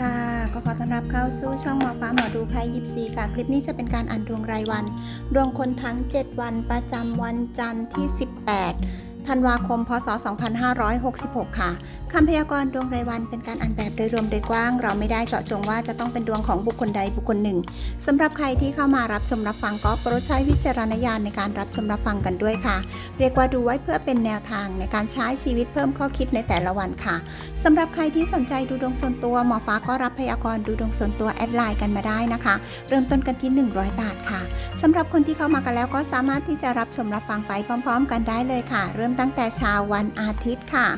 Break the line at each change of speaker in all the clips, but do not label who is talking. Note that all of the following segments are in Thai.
ค่ะ ก็ขอต้อนรับเข้าสู่ช่องหมอฟ้าหมอดูไพ่ยิปซีค่ะ คลิปนี้จะเป็นการอ่านดวงรายวัน ดวงคนทั้ง 7 วันประจำวันจันทร์ที่ 18 ธันวาคม พศ 2566 ค่ะ คำพยากรณ์ดวงรายวันเป็นการอ่านแบบโดยรวมโดยกว้าง เราไม่ได้เจาะจงว่าจะต้องเป็นดวงของบุคคลใดบุคคลหนึ่งสำหรับใครที่เข้ามารับชมรับฟังก็โปรดใช้วิจารณญาณในการรับชมรับฟังกันด้วยค่ะ เรียกว่าดูไว้เพื่อเป็นแนวทางในการใช้ชีวิตเพิ่มข้อคิดในแต่ละวันค่ะสำหรับใครที่สนใจดูดวงส่วนตัวหมอฟ้าก็รับพยากรณ์ดูดวงส่วนตัวแอดไลน์กันมาได้นะคะ เริ่มต้นกันที่ 100 บาทค่ะสำหรับคนที่เข้ามากันแล้วก็สามารถที่จะรับชมรับฟังไปพร้อม ๆ กันได้เลยค่ะ เริ่มตั้งแต่เช้าวันอาทิตย์ค่ะ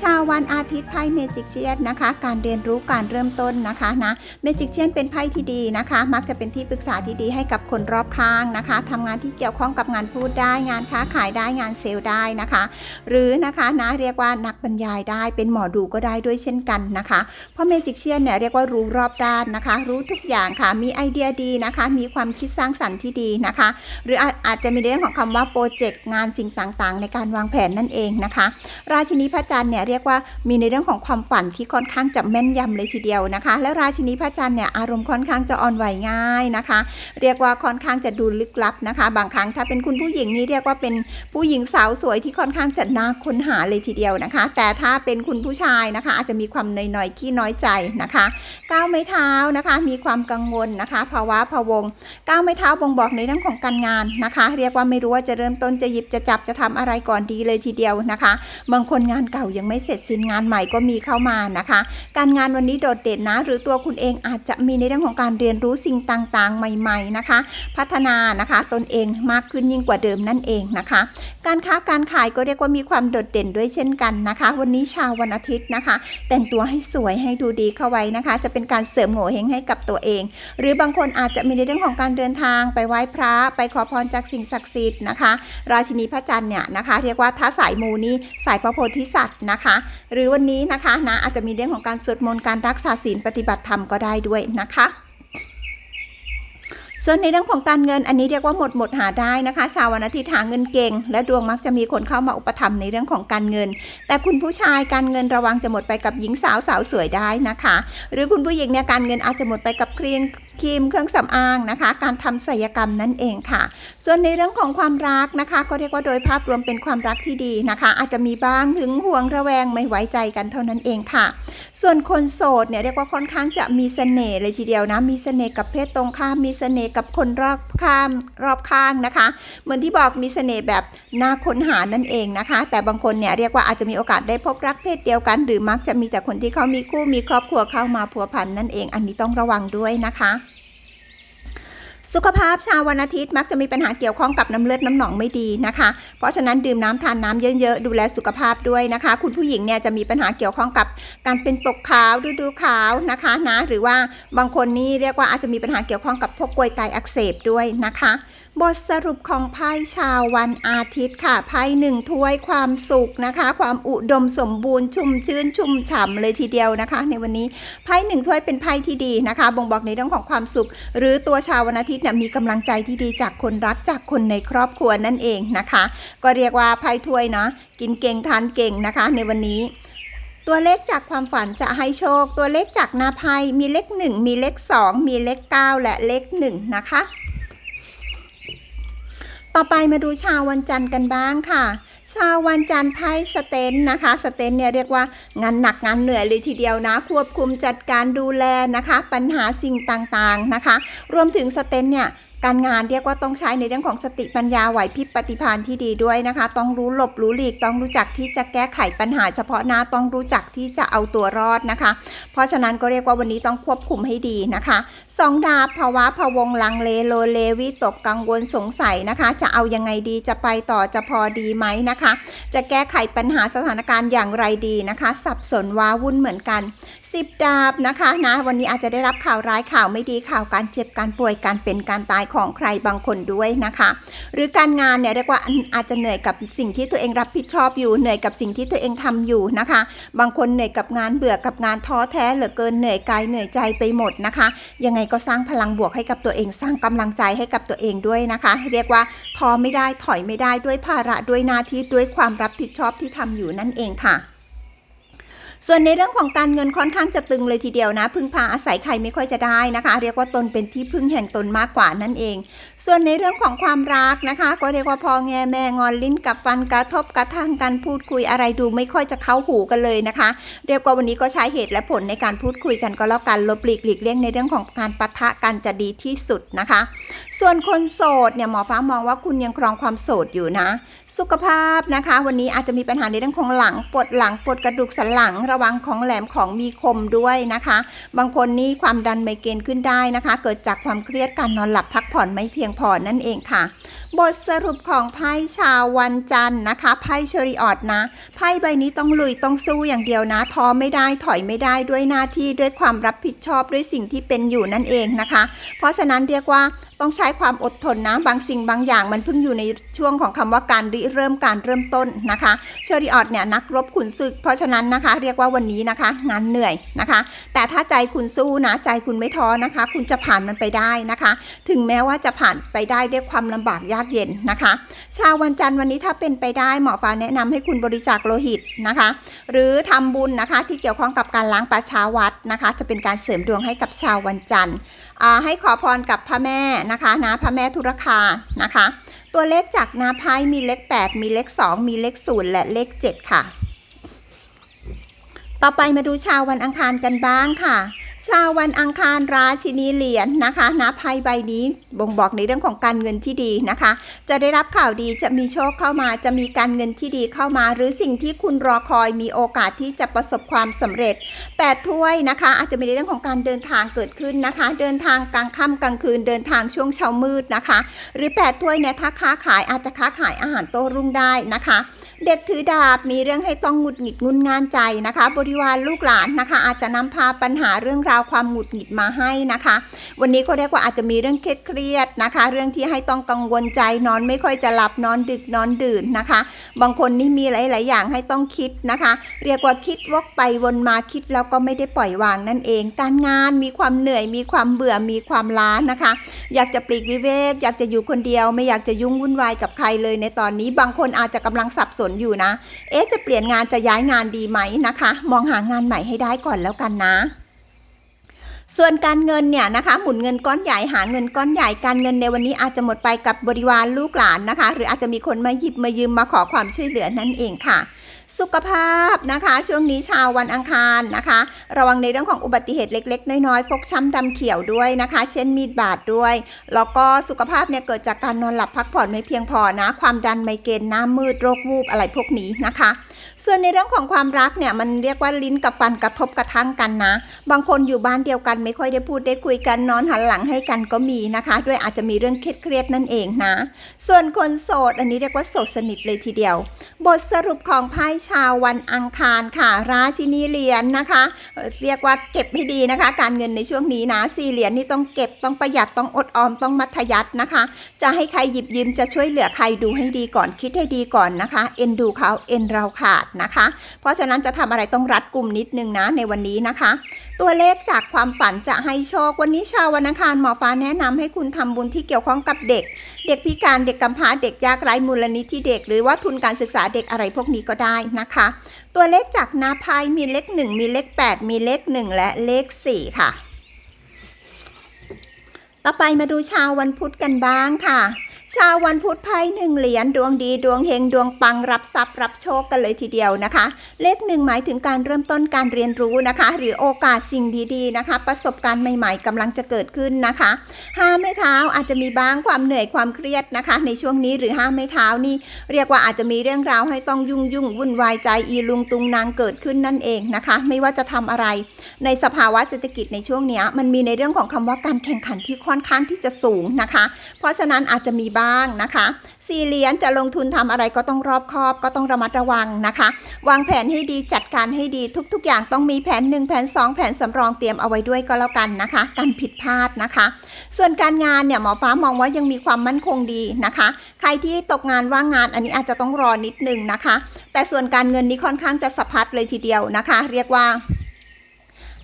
ชาววันอาทิตย์ไพ่เมจิกเชียนนะคะ การเรียนรู้การเริ่มต้นนะคะนะเมจิกเชียนเป็นไพ่ที่ดีนะคะ มักจะเป็นที่ปรึกษาที่ดีให้กับคนรอบข้างนะคะทำงานที่เกี่ยวข้องกับงานพูดได้ งานค้าขายได้งานเซลล์ได้นะคะ หรือนะคะนะเรียกว่านักบรรยายได้เป็นหมอดูก็ได้ด้วยเช่นกันนะคะ เพราะเมจิกเชียนเนี่ยเรียกว่ารู้รอบด้านนะคะ รู้ทุกอย่างค่ะมีไอเดียดีนะคะ มีความคิดสร้างสรรค์ที่ดีนะคะ หรืออาอาจจะมีเรื่องของคำว่าโปรเจกต์งานสิ่งต่างๆ ในการวางแผนนั่นเองนะคะ ราชินีพระจันทร์เนี่ยเรียกว่ามีในเรื่องของความฝันที่ค่อนข้างจะแม่นยำเลยทีเดียวนะคะ และราชินีพระจันทร์เนี่ยอารมณ์ค่อนข้างจะอ่อนไหวง่ายนะคะ เรียกว่าค่อนข้างจะดูลึกลับนะคะ บางครั้งถ้าเป็นคุณผู้หญิงนี่เรียกว่าเป็นผู้หญิงสาวสวยที่ค่อนข้างจะน่าค้นหาเลยทีเดียวนะคะ แต่ถ้าเป็นคุณผู้ชายนะคะ อาจจะมีความหน่อยๆขี้น้อยใจนะคะก้าวไม้เท้านะคะ มีความกังวลนะคะภาวะพะวงก้าวไม้เท้าบ่งบอกในเรื่องของการงานนะคะ เรียกว่าไม่รู้ว่าจะเริ่มต้นจะหยิบจะจับจะทำอะไรก่อนดีเลยทีเดียวนะคะ บางคนงานเก่ายังไม่เสร็จสิ้นงานใหม่ก็มีเข้ามานะคะ การงานวันนี้โดดเด่นนะ หรือตัวคุณเองอาจจะมีในเรื่องของการเรียนรู้สิ่งต่างๆ ใหม่ๆนะคะ พัฒนานะคะตนเองมากขึ้นยิ่งกว่าเดิมนั่นเองนะคะ การค้าการขายก็เรียกว่ามีความโดดเด่นด้วยเช่นกันนะคะ วันนี้ชาววันอาทิตย์นะคะ แต่งตัวให้สวยให้ดูดีเข้าไว้นะคะ จะเป็นการเสริมโง่เฮงให้กับตัวเอง หรือบางคนอาจจะมีในเรื่องของการเดินทาง ไปไหว้พระไปขอพรจากสิ่งศักดิ์สิทธิ์นะคะ ราชินีพระจันทร์เนี่ยนะคะ เรียกว่าถ้าสายมูนี่สายพระโพธิสัตว์นะคะหรือวันนี้นะคะนะอาจจะมีเรื่องของการสวดมนต์การรักษาศีลปฏิบัติธรรมก็ได้ด้วยนะคะส่วนในเรื่องของการเงินอันนี้เรียกว่าหมดหมดหาได้นะคะ ชาววันอาทิตย์หาเงินเก่ง และดวงมักจะมีคนเข้ามาอุปถัมภ์ในเรื่องของการเงิน แต่คุณผู้ชายการเงินระวังจะหมดไปกับหญิงสาวสาวสวยได้นะคะ หรือคุณผู้หญิงเนี่ยการเงินอาจจะหมดไปกับครีม ครีมเครื่องสำอางนะคะ การทำศัลยกรรมนั่นเองค่ะ ส่วนในเรื่องของความรักนะคะ ก็เรียกว่าโดยภาพรวมเป็นความรักที่ดีนะคะ อาจจะมีบ้างหึงหวงระแวงไม่ไว้ใจกันเท่านั้นเองค่ะ ส่วนคนโสดเนี่ยเรียกว่าค่อนข้างจะมีเสน่ห์เลยทีเดียวนะมีเสน่ห์กับเพศตรงข้ามมีเสน่ห์กับคนรอบข้ามรอบข้างนะคะ เหมือนที่บอกมีเสน่ห์แบบน่าค้นหานั่นเองนะคะ แต่บางคนเนี่ยเรียกว่าอาจจะมีโอกาสได้พบรักเพศเดียวกัน หรือมักจะมีแต่คนที่เขามีคู่มีครอบครัวเข้ามาพัวพันนั่นเอง อันนี้ต้องระวังด้วยนะคะ สุขภาพชาววันอาทิตย์มักจะมีปัญหาเกี่ยวข้องกับน้ำเลือดน้ำหนองไม่ดีนะคะ เพราะฉะนั้นดื่มน้ำทานน้ำเยอะๆ ดูแลสุขภาพด้วยนะคะ คุณผู้หญิงเนี่ยจะมีปัญหาเกี่ยวข้องกับการเป็นตกขาวฤดูขาวนะคะนะหรือว่าบางคนนี่เรียกว่าอาจจะมีปัญหาเกี่ยวข้องกับพวกกลวยไตอักเสบด้วยนะคะ บทสรุปของไพ่ชาววันอาทิตย์ค่ะไพ่หนึ่งถ้วยความสุขนะคะ ความอุดมสมบูรณ์ชุ่มชื้นชุ่มฉ่ำเลยทีเดียวนะคะ ในวันนี้ไพ่หนึ่งถ้วยเป็นไพ่ที่ดีนะคะ บ่งบอกในเรื่องของความสุข หรือตัวชาววันอาทิตย์เนี่ยมีกำลังใจที่ดีจากคนรักจากคนในครอบครัวนั่นเองนะคะ ก็เรียกว่าไพ่ถ้วยเนาะกินเก่งทานเก่งนะคะ ในวันนี้ตัวเลขจากความฝันจะให้โชค ตัวเลขจากนาไพ่มีเลขหนึ่งมีเลขสองมีเลขเก้าและเลขหนึ่งนะคะ ต่อไปมาดูชาววันจันทร์กันบ้างค่ะ ชาววันจันทร์ไพ่สเตนนะคะ สเตนเนี่ยเรียกว่างานหนักงานเหนื่อยเลยทีเดียวนะ ควบคุมจัดการดูแลนะคะ ปัญหาสิ่งต่างๆนะคะ รวมถึงสเตนเนี่ย การงานเรียกว่าต้องใช้ในเรื่องของสติปัญญาไหวพริบปฏิภาณที่ดีด้วยนะคะ ต้องรู้หลบรู้หลีก ต้องรู้จักที่จะแก้ไขปัญหาเฉพาะหน้าต้องรู้จักที่จะเอาตัวรอดนะคะ เพราะฉะนั้นก็เรียกว่าวันนี้ต้องควบคุมให้ดีนะคะสองดาภาวะพะวงลังเลโลเลวิตกกังวลสงสัยนะคะ จะเอายังไงดีจะไปต่อจะพอดีไหมนะคะ จะแก้ไขปัญหาสถานการณ์อย่างไรดีนะคะ สับสนว้าวุ่นเหมือนกันสิบดาบนะคะนะวันนี้อาจจะได้รับข่าวร้ายข่าวไม่ดีข่าวการเจ็บการป่วยการเป็นการตายของใครบางคนด้วยนะคะ หรือการงานเนี่ยเรียกว่าอาจจะเหนื่อยกับสิ่งที่ตัวเองรับผิดชอบอยู่เหนื่อยกับสิ่งที่ตัวเองทำอยู่นะคะ บางคนเหนื่อยกับงานเบื่อกับงานท้อแท้เหลือเกินเหนื่อยกายเหนื่อยใจไปหมดนะคะ ยังไงก็สร้างพลังบวกให้กับตัวเองสร้างกำลังใจให้กับตัวเองด้วยนะคะ เรียกว่าท้อไม่ได้ถอยไม่ได้ด้วยภาระด้วยหน้าที่ด้วยความรับผิดชอบที่ทำอยู่นั่นเองค่ะ ส่วนในเรื่องของการเงินค่อนข้างจะตึงเลยทีเดียวนะ พึ่งพาอาศัยใครไม่ค่อยจะได้นะคะ เรียกว่าตนเป็นที่พึ่งแห่งตนมากกว่านั่นเอง ส่วนในเรื่องของความรักนะคะ ก็เรียกว่าพอแงแม่งอนลิ้นกับฟันกระทบกระทั่งกันพูดคุยอะไรดูไม่ค่อยจะเข้าหูกันเลยนะคะ เรียกว่าวันนี้ก็ใช้เหตุและผลในการพูดคุยกันก็แล้วกันลบหลีกหลีกเลี่ยงในเรื่องของการปะทะกันจะดีที่สุดนะคะ ส่วนคนโสดเนี่ยหมอฟ้ามองว่าคุณยังครองความโสดอยู่นะ สุขภาพนะคะ วันนี้อาจจะมีปัญหาในเรื่องของหลังปวดหลังปวดกระดูกสันหลังระวังของแหลมของมีคมด้วยนะคะ บางคนนี่ความดันไมเกรนขึ้นได้นะคะ เกิดจากความเครียดการนอนหลับพักผ่อนไม่เพียงพอนั่นเองค่ะ บทสรุปของไพ่ชาววันจันทร์นะคะไพ่เชอริออดนะไพ่ใบนี้ต้องลุยต้องสู้อย่างเดียวนะท้อไม่ได้ถอยไม่ได้ด้วยหน้าที่ด้วยความรับผิดชอบด้วยสิ่งที่เป็นอยู่นั่นเองนะคะ เพราะฉะนั้นเรียกว่าต้องใช้ความอดทนนะบางสิ่งบางอย่างมันเพิ่งอยู่ในช่วงของคำว่าการริเริ่มการเริ่มต้นนะคะเชอริออดเนี่ยนักรบขุนศึก เพราะฉะนั้นนะคะ เรียกว่าวันนี้นะคะ งานเหนื่อยนะคะ แต่ถ้าใจคุณสู้นะใจคุณไม่ท้อนะคะ คุณจะผ่านมันไปได้นะคะ ถึงแม้ว่าจะผ่านไปได้ด้วยความลำบากยากเย็นนะคะ ชาววันจันทร์วันนี้ถ้าเป็นไปได้หมอฟ้าแนะนำให้คุณบริจาคโลหิตนะคะ หรือทำบุญนะคะที่เกี่ยวข้องกับการล้างป่าช้าวัดนะคะ จะเป็นการเสริมดวงให้กับชาววันจันทร์ให้ขอพรกับพระแม่นะคะนะพระแม่ธุรคานะคะ ตัวเลขจากนาไพ่มีเลข 8 มีเลข 2 มีเลข 0 และเลข 7 ค่ะ ต่อไปมาดูชาววันอังคารกันบ้างค่ะ ชาววันอังคารราชินีเหรียญนะคะนะไพ่ใบนี้บ่งบอกในเรื่องของการเงินที่ดีนะคะ จะได้รับข่าวดีจะมีโชคเข้ามา จะมีการเงินที่ดีเข้ามา หรือสิ่งที่คุณรอคอยมีโอกาสที่จะประสบความสำเร็จ8ถ้วยนะคะ อาจจะมีในเรื่องของการเดินทางเกิดขึ้นนะคะ เดินทางกลางค่ำกลางคืนเดินทางช่วงเช้ามืดนะคะ หรือ8ถ้วยเนี่ยถ้าค้าขายอาจจะค้าขายอาหารโต้รุ่งได้นะคะ เด็กถือดาบมีเรื่องให้ต้องหงุดหงิดงุนงานใจนะคะ บริวารลูกหลานนะคะ อาจจะนำพาปัญหาเรื่องราวความหงุดหงิดมาให้นะคะ วันนี้ก็เรียกว่าอาจจะมีเรื่องเครียดๆนะคะ เรื่องที่ให้ต้องกังวลใจนอนไม่ค่อยจะหลับนอนดึกนอนดื่นนะคะ บางคนนี่มีหลาย ๆ อย่างให้ต้องคิดนะคะ เรียกว่าคิดวกไปวนมาคิดแล้วก็ไม่ได้ปล่อยวางนั่นเอง การงานมีความเหนื่อยมีความเบื่อมีความล้านะคะ อยากจะปลีกวิเวกอยากจะอยู่คนเดียว ไม่อยากจะยุ่งวุ่นวายกับใครเลยในตอนนี้ บางคนอาจจะกำลังสับสนอยู่นะ เอ๊ะจะเปลี่ยนงานจะย้ายงานดีไหมนะคะ มองหางานใหม่ให้ได้ก่อนแล้วกันนะ ส่วนการเงินเนี่ยนะคะ หมุนเงินก้อนใหญ่หาเงินก้อนใหญ่การเงินในวันนี้อาจจะหมดไปกับบริวารลูกหลานนะคะ หรืออาจจะมีคนมาหยิบมายืมมาขอความช่วยเหลือนั่นเองค่ะ สุขภาพนะคะ ช่วงนี้ชาววันอังคารนะคะ ระวังในเรื่องของอุบัติเหตุเล็ก ๆ น้อยๆฟกช้ำดำเขียวด้วยนะคะ เช่นมีดบาดด้วย แล้วก็สุขภาพเนี่ยเกิดจากการนอนหลับพักผ่อนไม่เพียงพอนะ ความดันไมเกรนหน้ามืดโรควูบอะไรพวกนี้นะคะ ส่วนในเรื่องของความรักเนี่ยมันเรียกว่าลิ้นกับฟันกระทบกระทั่งกันนะ บางคนอยู่บ้านเดียวกันไม่ค่อยได้พูดได้คุยกันนอนหันหลังให้กันก็มีนะคะ ด้วยอาจจะมีเรื่องเครียดๆนั่นเองนะ ส่วนคนโสด อันนี้เรียกว่าโสดสนิทเลยทีเดียว บทสรุปของไพ่ชาววันอังคารค่ะ ราชินีเหรียญนะคะเอ่อเรียกว่าเก็บให้ดีนะคะ การเงินในช่วงนี้นะสี่เหรียญนี่ต้องเก็บต้องประหยัดต้องอดออมต้องมัธยัตินะคะ จะให้ใครหยิบยืมจะช่วยเหลือใครดูให้ดีก่อนคิดให้ดีก่อนนะคะ เอ็นดูเขาเอ็นเราขาดนะคะ เพราะฉะนั้นจะทำอะไรต้องรัดกลุ่มนิดนึงนะในวันนี้นะคะ ตัวเลขจากความฝันจะให้โชค วันนี้ชาววันอังคารหมอฟ้าแนะนำให้คุณทำบุญที่เกี่ยวข้องกับเด็ก เด็กพิการเด็กกำพร้าเด็กยากไร้มูลนิธิเด็ก หรือว่าทุนการศึกษาเด็กอะไรพวกนี้ก็ได้นะคะ ตัวเลขจากนาพายมีเลข 1 มีเลข 8 มีเลข 1 และเลข 4 ค่ะ ต่อไปมาดูชาววันพุธกันบ้างค่ะ ชาววันพุธไพ่หนึ่งเหรียญดวงดีดวงเฮงดวงปังรับทรัพย์รับโชคกันเลยทีเดียวนะคะ เลขหนึ่งหมายถึงการเริ่มต้นการเรียนรู้นะคะ หรือโอกาสสิ่งดีๆนะคะ ประสบการณ์ใหม่ๆกำลังจะเกิดขึ้นนะคะห้าไม้เท้าอาจจะมีบ้างความเหนื่อยความเครียดนะคะ ในช่วงนี้หรือห้าไม้เท้านี่เรียกว่าอาจจะมีเรื่องราวให้ต้องยุ่งยุ่งวุ่นวายใจอีลุงตุงนางเกิดขึ้นนั่นเองนะคะ ไม่ว่าจะทำอะไร ในสภาวะเศรษฐกิจในช่วงนี้มันมีในเรื่องของคำว่าการแข่งขันที่ค่อนข้างที่จะสูงนะคะ เพราะฉะนั้นอาจจะมีบ้างนะคะสี่เหรียญจะลงทุนทำอะไรก็ต้องรอบคอบก็ต้องระมัดระวังนะคะ วางแผนให้ดีจัดการให้ดีทุก ๆ อย่างต้องมีแผน 1 แผน 2 แผนสำรองเตรียมเอาไว้ด้วยก็แล้วกันนะคะการผิดพลาดนะคะ ส่วนการงานเนี่ยหมอฟ้ามองว่ายังมีความมั่นคงดีนะคะ ใครที่ตกงานว่างงานอันนี้อาจจะต้องรอนิดนึงนะคะ แต่ส่วนการเงินนี้ค่อนข้างจะสะพัดเลยทีเดียวนะคะ เรียกว่า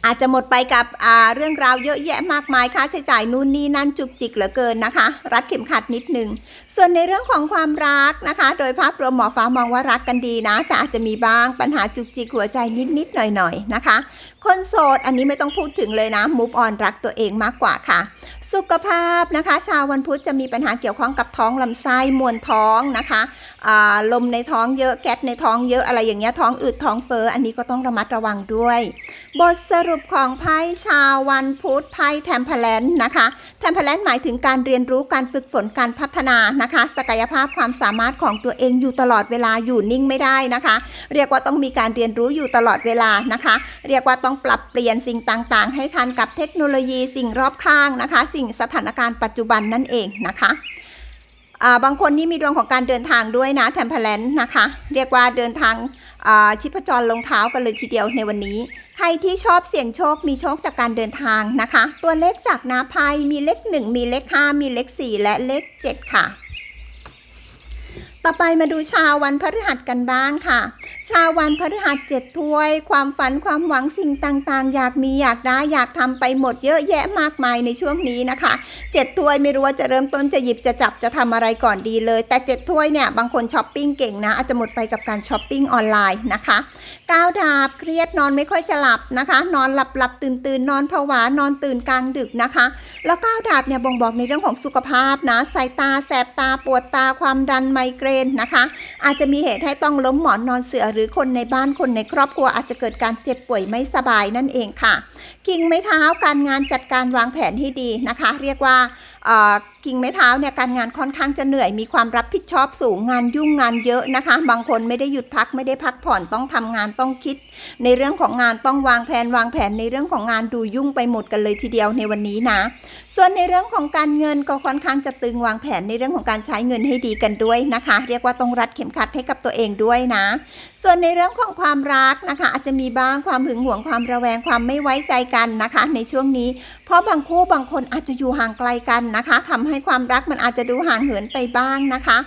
อาจจะหมดไปกับเรื่องราวเยอะแยะมากมายค่าใช้จ่ายนู่นนี่นั่นจุกจิกเหลือเกินนะคะ รัดเข็มขัดนิดนึง ส่วนในเรื่องของความรักนะคะ โดยภาพรวมหมอฟ้ามองว่ารักกันดีนะ แต่อาจจะมีบ้างปัญหาจุกจิกหัวใจนิดๆหน่อยๆนะคะ คนโสดอันนี้ไม่ต้องพูดถึงเลยนะมูฟออนรักตัวเองมากกว่าค่ะ สุขภาพนะคะ ชาววันพุธจะมีปัญหาเกี่ยวข้องกับท้องลำไส้มวลท้องนะคะ ลมในท้องเยอะแก๊สในท้องเยอะอะไรอย่างเงี้ยท้องอืดท้องเฟ้ออันนี้ก็ต้องระมัดระวังด้วย บทสรุปของไพ่ชาววันพุธไพ่แทมเพลนนะคะแทมเพลนหมายถึงการเรียนรู้การฝึกฝนการพัฒนานะคะ ศักยภาพความสามารถของตัวเองอยู่ตลอดเวลาอยู่นิ่งไม่ได้นะคะ เรียกว่าต้องมีการเรียนรู้อยู่ตลอดเวลานะคะ เรียกว่าต้องปรับเปลี่ยนสิ่งต่างๆ ให้ทันกับเทคโนโลยีสิ่งรอบข้างนะคะ สิ่งสถานการณ์ปัจจุบันนั่นเองนะคะ บางคนนี่มีดวงของการเดินทางด้วยนะแทมเพลนนะคะ เรียกว่าเดินทางาชิพจรลงเท้ากันเลยทีเดียวในวันนี้ ใครที่ชอบเสี่ยงโชคมีโชคจากการเดินทางนะคะ ตัวเลขจากนาภัยมีเลข 1 มีเลข 5 มีเลข 4 และเลข 7 ค่ะ ต่อไปมาดูชาววันพฤหัสกันบ้างค่ะ ชาววันพฤหัสเจ็ดถ้วย ความฝันความหวังสิ่งต่างๆ อยากมีอยากได้อยากทำไปหมดเยอะแยะมากมายในช่วงนี้นะคะเจ็ดถ้วยไม่รู้ว่าจะเริ่มต้นจะหยิบจะจับจะทำอะไรก่อนดีเลย แต่เจ็ดถ้วยเนี่ยบางคนช้อปปิ้งเก่งนะอาจจะหมดไปกับการช้อปปิ้งออนไลน์นะคะก้าวดาบเครียดนอนไม่ค่อยจะหลับนะคะ นอนหลับหลับตื่นตื่นนอนผวานอนตื่นกลางดึกนะคะ แล้วก้าวดาบเนี่ยบ่งบอกในเรื่องของสุขภาพนะสายตาแสบตาปวดตาความดันไมเกรนนะคะ อาจจะมีเหตุให้ต้องล้มหมอนนอนเสือหรือคนในบ้านคนในครอบครัวอาจจะเกิดการเจ็บป่วยไม่สบายนั่นเองค่ะคิงไม้เท้าการงานจัดการวางแผนให้ดีนะคะ เรียกว่า เอ่งไม้เท้าเนี่ยการงานค่อนข้างจะเหนื่อยมีความรับผิดชอบสูงงานยุ่งงานเยอะนะคะ บางคนไม่ได้หยุดพักไม่ได้พักผ่อนต้องทำงานต้องคิด ในเรื่องของงานต้องวางแผนวางแผนในเรื่องของงานดูยุ่งไปหมดกันเลยทีเดียวในวันนี้นะ ส่วนในเรื่องของการเงินก็ค่อนข้างจะตึงวางแผนในเรื่องของการใช้เงินให้ดีกันด้วยนะคะ เรียกว่าต้องรัดเข็มขัดให้กับตัวเองด้วยนะ ส่วนในเรื่องของความรักนะคะ อาจจะมีบ้างความหึงหวงความระแวงความไม่ไว้ใจกันนะคะ ในช่วงนี้ เพราะบางคู่บางคนอาจจะอยู่ห่างไกลกันนะคะทำให้ความรักมันอาจจะดูห่างเหินไปบ้างนะคะ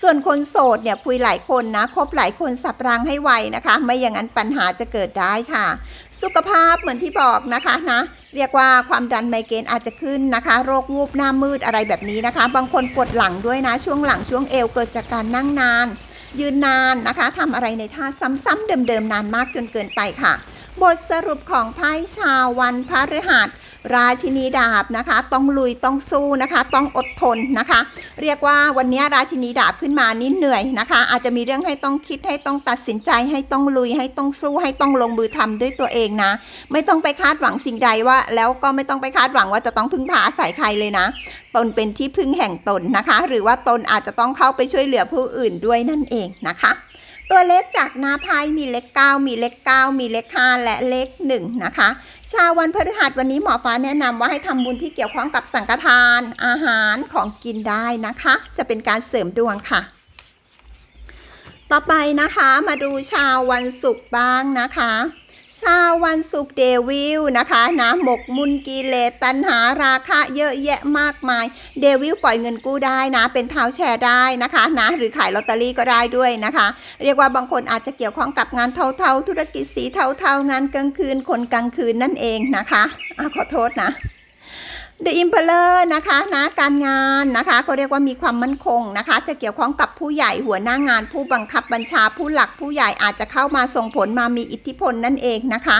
ส่วนคนโสดเนี่ยคุยหลายคนนะคบหลายคนสับรางให้ไวนะคะ ไม่อย่างนั้นปัญหาจะเกิดได้ค่ะ สุขภาพเหมือนที่บอกนะคะนะเรียกว่าความดันไมเกรนอาจจะขึ้นนะคะ โรควูบหน้ามืดอะไรแบบนี้นะคะ บางคนปวดหลังด้วยนะช่วงหลังช่วงเอวเกิดจากการนั่งนาน ยืนนานนะคะทำอะไรในท่าซ้ำๆเดิมๆนานมากจนเกินไปค่ะ บทสรุปของไพ่ชาววันพฤหัส ราชินีดาบนะคะ ต้องลุยต้องสู้นะคะ ต้องอดทนนะคะ เรียกว่าวันนี้ราชินีดาบขึ้นมานี่เหนื่อยนะคะ อาจจะมีเรื่องให้ต้องคิดให้ต้องตัดสินใจให้ต้องลุยให้ต้องสู้ให้ต้องลงมือทำด้วยตัวเองนะ ไม่ต้องไปคาดหวังสิ่งใดว่า แล้วก็ไม่ต้องไปคาดหวังว่าจะต้องพึ่งพาอาศัยใครเลยนะ ตนเป็นที่พึ่งแห่งตนนะคะ หรือว่าตนอาจจะต้องเข้าไปช่วยเหลือผู้อื่นด้วยนั่นเองนะคะ ตัวเลขจากหน้าไพ่มีเลข9มีเลข9มีเลข5และเลข1นะคะ ชาววันพฤหัสวันนี้หมอฟ้าแนะนำว่าให้ทำบุญที่เกี่ยวข้องกับสังฆทาน อาหารของกินได้นะคะ จะเป็นการเสริมดวงค่ะ ต่อไปนะคะมาดูชาววันศุกร์บ้างนะคะ ชาววันศุกร์เดวิลนะคะนะหมกมุนกิเลสตัณหาราคะเยอะแยะมากมาย เดวิลปล่อยเงินกู้ได้นะ เป็นเท้าแชร์ได้นะคะนะหรือขายลอตเตอรี่ก็ได้ด้วยนะคะ เรียกว่าบางคนอาจจะเกี่ยวข้องกับงานเทาๆ ธุรกิจสีเทาๆ งานกลางคืนคนกลางคืนนั่นเองนะคะอะขอโทษนะ The Impeller นะคะนะการงานนะคะก็เรียกว่ามีความมั่นคงนะคะ จะเกี่ยวข้องกับผู้ใหญ่หัวหน้างาน ผู้บังคับบัญชาผู้หลักผู้ใหญ่อาจจะเข้ามาส่งผลมามีอิทธิพลนั่นเองนะคะ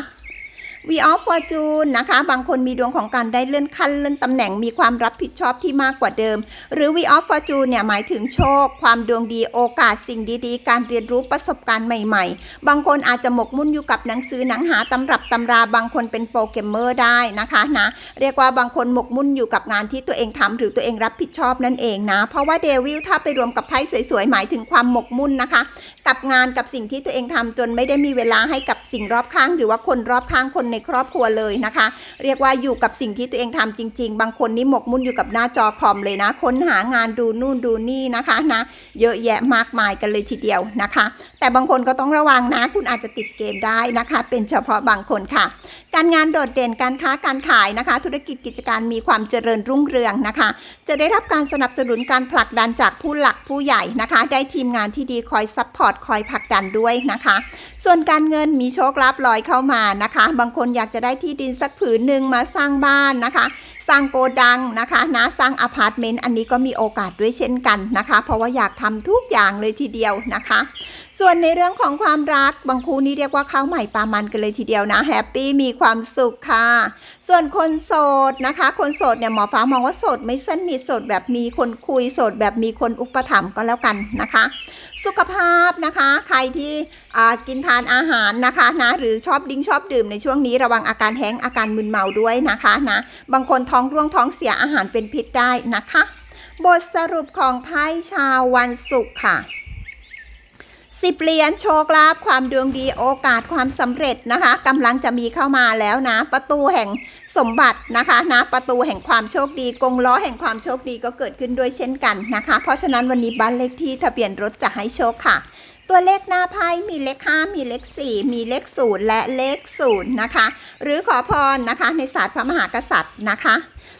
V of Fortune นนะคะ บางคนมีดวงของการได้เลื่อนขั้นเลื่อนตำแหน่งมีความรับผิดชอบที่มากกว่าเดิม หรือ V of Fortune เนี่ยหมายถึงโชค ความดวงดีโอกาสสิ่งดีๆ การเรียนรู้ประสบการณ์ใหม่ๆ บางคนอาจจะหมกมุ่นอยู่กับหนังสือหนังหาตำรับตำราบางคนเป็นโปรแกรมเมอร์ได้นะคะนะเรียกว่าบางคนหมกมุ่นอยู่กับงานที่ตัวเองทำหรือตัวเองรับผิดชอบนั่นเองนะ เพราะว่าเดวิลถ้าไปรวมกับไพ่สวยๆหมายถึงความหมกมุ่นนะคะ กับงานกับสิ่งที่ตัวเองทำจนไม่ได้มีเวลาให้กับสิ่งรอบข้าง หรือว่าคนรอบข้างคนในครอบครัวเลยนะคะ เรียกว่าอยู่กับสิ่งที่ตัวเองทำจริง ๆ บางคนนี่หมกมุ่นอยู่กับหน้าจอคอมเลยนะค้นหางานดูนู่นดูนี่นะคะนะเยอะแยะมากมายกันเลยทีเดียวนะคะ แต่บางคนก็ต้องระวังนะ คุณอาจจะติดเกมได้นะคะ เป็นเฉพาะบางคนค่ะ การงานโดดเด่นการค้าการขายนะคะ ธุรกิจกิจการมีความเจริญรุ่งเรืองนะคะ จะได้รับการสนับสนุนการผลักดันจากผู้หลักผู้ใหญ่นะคะ ได้ทีมงานที่ดีคอยซัพพอร์ตคอยผลักดันด้วยนะคะ ส่วนการเงินมีโชคลาภลอยเข้ามานะคะ บางคนอยากจะได้ที่ดินสักผืนหนึ่งมาสร้างบ้านนะคะ สร้างโกดังนะคะนะสร้างอพาร์ตเมนต์อันนี้ก็มีโอกาสด้วยเช่นกันนะคะ เพราะว่าอยากทำทุกอย่างเลยทีเดียวนะคะ ส่วนในเรื่องของความรักบางคู่นี่เรียกว่าข้าวใหม่ปลามันกันเลยทีเดียวนะแฮปปี้มีความสุขค่ะ ส่วนคนโสดนะคะ คนโสดเนี่ยหมอฟ้ามองว่าโสดไม่สนิทโสดแบบมีคนคุยโสดแบบมีคนอุปถัมภ์ก็แล้วกันนะคะ สุขภาพนะคะ ใครที่กินทานอาหารนะคะนะหรือชอบดิ้งชอบดื่มในช่วงนี้ระวังอาการแห้งอาการมึนเมาด้วยนะคะนะบางคนท้องร่วงท้องเสียอาหารเป็นพิษได้นะคะ บทสรุปของไพ่ชาววันศุกร์ค่ะ สิบเหรียญโชคลาภความดวงดีโอกาสความสำเร็จนะคะกำลังจะมีเข้ามาแล้วนะ ประตูแห่งสมบัตินะคะนะประตูแห่งความโชคดีกงล้อแห่งความโชคดีก็เกิดขึ้นด้วยเช่นกันนะคะ เพราะฉะนั้นวันนี้บ้านเลขที่ทะเบียนรถจะให้โชคค่ะ ตัวเลขหน้าไพ่มีเลข5มีเลข 4 มีเลข 0 และเลข0นะคะหรือขอพรนะคะในศาสตร์พระมหากษัตริย์นะคะ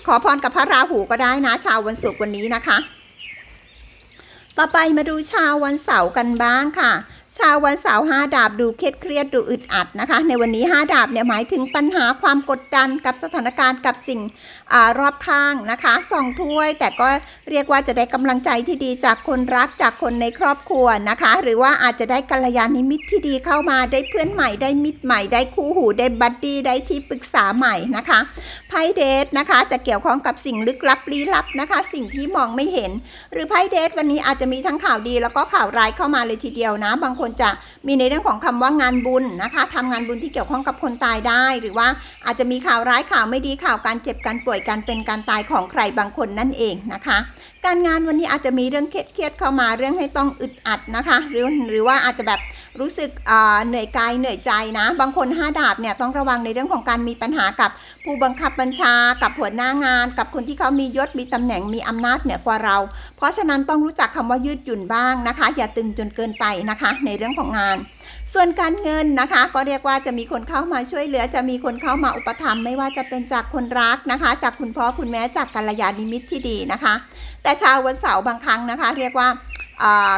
ขอพรกับพระราหูก็ได้นะชาววันศุกร์วันนี้นะคะ ต่อไปมาดูชาววันเสาร์กันบ้างค่ะ ชาววันเสาร์ห้าดาบดูเครียดเครียดดูอึดอัดนะคะ ในวันนี้ห้าดาบเนี่ยหมายถึงปัญหาความกดดันกับสถานการณ์กับสิ่งอรอบข้างนะคะสองถ้วย แต่ก็เรียกว่าจะได้กำลังใจที่ดีจากคนรักจากคนในครอบครัวนะคะ หรือว่าอาจจะได้กัลยาณมิตรที่ดีเข้ามาได้เพื่อนใหม่ได้มิตรใหม่ได้คู่หูได้บัดดี้ได้ที่ปรึกษาใหม่นะคะไพ่เดทนะคะจะเกี่ยวข้องกับสิ่งลึกลับลี้ลับนะคะ สิ่งที่มองไม่เห็น หรือไพ่เดทวันนี้อาจจะมีทั้งข่าวดีแล้วก็ข่าวร้ายเข้ามาเลยทีเดียวนะบางคนจะมีในเรื่องของคำว่างานบุญนะคะทำงานบุญที่เกี่ยวข้องกับคนตายได้ หรือว่าอาจจะมีข่าวร้ายข่าวไม่ดีข่าวการเจ็บการป่วยการเป็นการตายของใครบางคนนั่นเองนะคะ การงานวันนี้อาจจะมีเรื่องเครียดเข้ามาเรื่องให้ต้องอึดอัดนะคะหรือหรือว่าอาจจะแบบรู้สึกเหนื่อยกายเหนื่อยใจนะ บางคนห้าดาบเนี่ยต้องระวังในเรื่องของการมีปัญหากับผู้บังคับบัญชากับหัวหน้างาน กับคนที่เขามียศมีตำแหน่งมีอำนาจเหนือกว่าเรา ราะฉะนั้นต้องรู้จักคำว่ายืดหยุ่นบ้างนะคะ อย่าตึงจนเกินไปนะคะ ในเรื่องของงาน ส่วนการเงินนะคะ ก็เรียกว่าจะมีคนเข้ามาช่วยเหลือ จะมีคนเข้ามาอุปถัมภ์ไม่ว่าจะเป็นจากคนรักนะคะ จากคุณพ่อคุณแม่จากกัลยาณมิตรที่ดีนะคะ แต่ชาววันเสาร์บางครั้งนะคะ เรียกว่า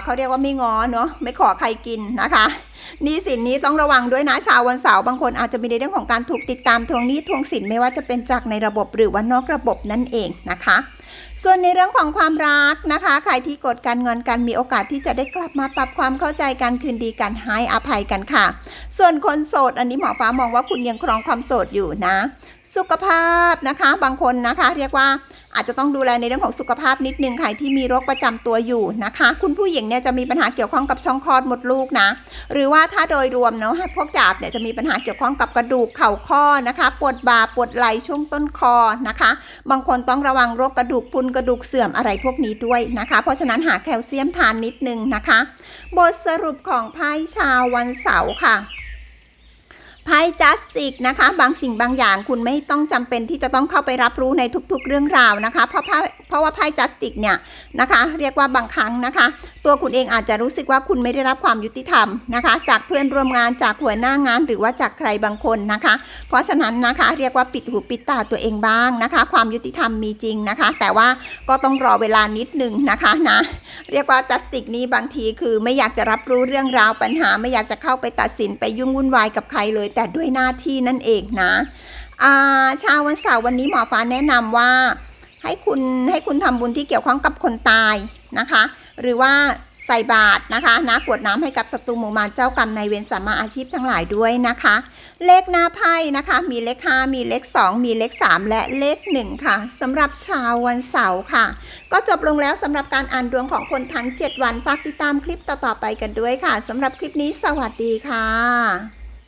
เขาเรียกว่าไม่งอเนาะไม่ขอใครกินนะคะนี้สินนี้ต้องระวังด้วยนะชาววันเสาร์บางคนอาจจะมีในเรื่องของการถูกติดตามทวงหนี้ทวงสินไม่ว่าจะเป็นจากในระบบหรือว่านอกระบบนั่นเองนะคะ ส่วนในเรื่องของความรักนะคะ ใครที่กดการงอนกันมีโอกาสที่จะได้กลับมาปรับความเข้าใจกันคืนดีกันให้อภัยกันค่ะ ส่วนคนโสดอันนี้หมอฟ้ามองว่าคุณยังครองความโสดอยู่นะ สุขภาพนะคะ บางคนนะคะ เรียกว่าอาจจะต้องดูแลในเรื่องของสุขภาพนิดนึงใครที่มีโรคประจำตัวอยู่นะคะ คุณผู้หญิงเนี่ยจะมีปัญหาเกี่ยวข้องกับช่องคลอดมดลูกนะ หรือว่าถ้าโดยรวมเนาะพวกดาบเนี่ยจะมีปัญหาเกี่ยวข้องกับกระดูกเข่าข้อนะคะ ปวดบ่าปวดไหล่ช่วงต้นคอนะคะ บางคนต้องระวังโรคกระดูกพุนกระดูกเสื่อมอะไรพวกนี้ด้วยนะคะ เพราะฉะนั้นหาแคลเซียมทานนิดนึงนะคะ บทสรุปของไพ่ชาววันเสาร์ค่ะ ไพ่จัสติกนะคะ บางสิ่งบางอย่างคุณไม่ต้องจำเป็นที่จะต้องเข้าไปรับรู้ในทุกๆเรื่องราวนะคะ เพราะไพ่ เพราะว่าไพ่จัสติกเนี่ยนะคะเรียกว่าบางครั้งนะคะ ตัวคุณเองอาจจะรู้สึกว่าคุณไม่ได้รับความยุติธรรมนะคะ จากเพื่อนร่วมงานจากหัวหน้างานหรือว่าจากใครบางคนนะคะ เพราะฉะนั้นนะคะเรียกว่าปิดหูปิดตาตัวเองบ้างนะคะ ความยุติธรรมมีจริงนะคะ แต่ว่าก็ต้องรอเวลานิดหนึ่งนะคะนะเรียกว่าจัสติกนี้บางทีคือไม่อยากจะรับรู้เรื่องราวปัญหา ไม่อยากจะเข้าไปตัดสินไปยุ่งวุ่นวายกับใครเลย แต่ด้วยหน้าที่นั่นเองนะอาชาววันเสาร์วันนี้หมอฟ้าแนะนำว่า ให้คุณให้คุณทำบุญที่เกี่ยวข้องกับคนตายนะคะ หรือว่าใส่บาตรนะคะนะกวดน้ำให้กับศัตรูหมู่มารเจ้ากรรมนายเวรสัมมาอาชีพทั้งหลายด้วยนะคะ เลขหน้าไพ่นะคะ มีเลข 5 มีเลข 2 มีเลข 3 และเลข 1 ค่ะสำหรับชาววันเสาร์ค่ะ ก็จบลงแล้วสำหรับการอ่านดวงของคนทั้ง 7 วันฝากติดตามคลิปต่อๆไปกันด้วยค่ะสำหรับคลิปนี้สวัสดีค่ะ